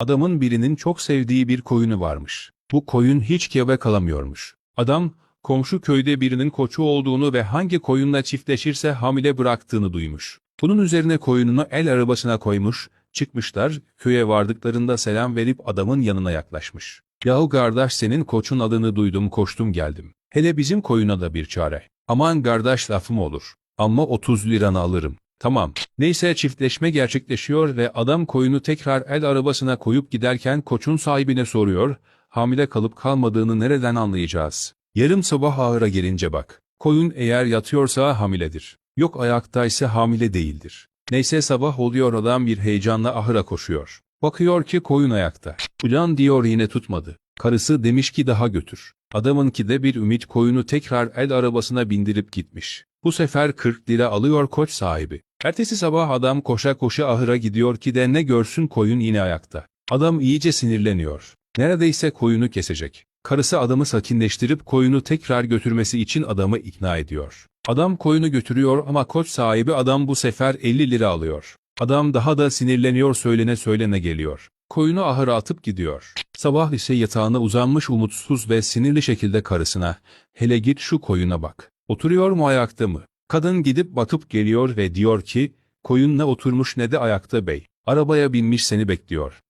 Adamın birinin çok sevdiği bir koyunu varmış. Bu koyun hiç gebe kalamıyormuş. Adam, komşu köyde birinin koçu olduğunu ve hangi koyunla çiftleşirse hamile bıraktığını duymuş. Bunun üzerine koyununu el arabasına koymuş, çıkmışlar, köye vardıklarında selam verip adamın yanına yaklaşmış. Yahu kardeş senin koçun adını duydum koştum geldim. Hele bizim koyuna da bir çare. Aman kardeş lafım olur. Ama 30 liranı alırım. Tamam. Neyse çiftleşme gerçekleşiyor ve adam koyunu tekrar el arabasına koyup giderken koçun sahibine soruyor, hamile kalıp kalmadığını nereden anlayacağız? Yarım sabah ağıra gelince bak. Koyun eğer yatıyorsa hamiledir. Yok ayaktaysa hamile değildir. Neyse sabah oluyor adam bir heyecanla ahıra koşuyor. Bakıyor ki koyun ayakta. Ulan diyor yine tutmadı. Karısı demiş ki daha götür. Adamınki de bir ümit koyunu tekrar el arabasına bindirip gitmiş. Bu sefer 40 lira alıyor koç sahibi. Ertesi sabah adam koşa koşa ahıra gidiyor ki de ne görsün koyun yine ayakta. Adam iyice sinirleniyor. Neredeyse koyunu kesecek. Karısı adamı sakinleştirip koyunu tekrar götürmesi için adamı ikna ediyor. Adam koyunu götürüyor ama koç sahibi adam bu sefer 50 lira alıyor. Adam daha da sinirleniyor söylene söylene geliyor. Koyunu ahıra atıp gidiyor. Sabah ise yatağına uzanmış umutsuz ve sinirli şekilde karısına, hele git şu koyuna bak. Oturuyor mu ayakta mı? Kadın gidip bakıp geliyor ve diyor ki, koyun ne oturmuş ne de ayakta bey. Arabaya binmiş seni bekliyor.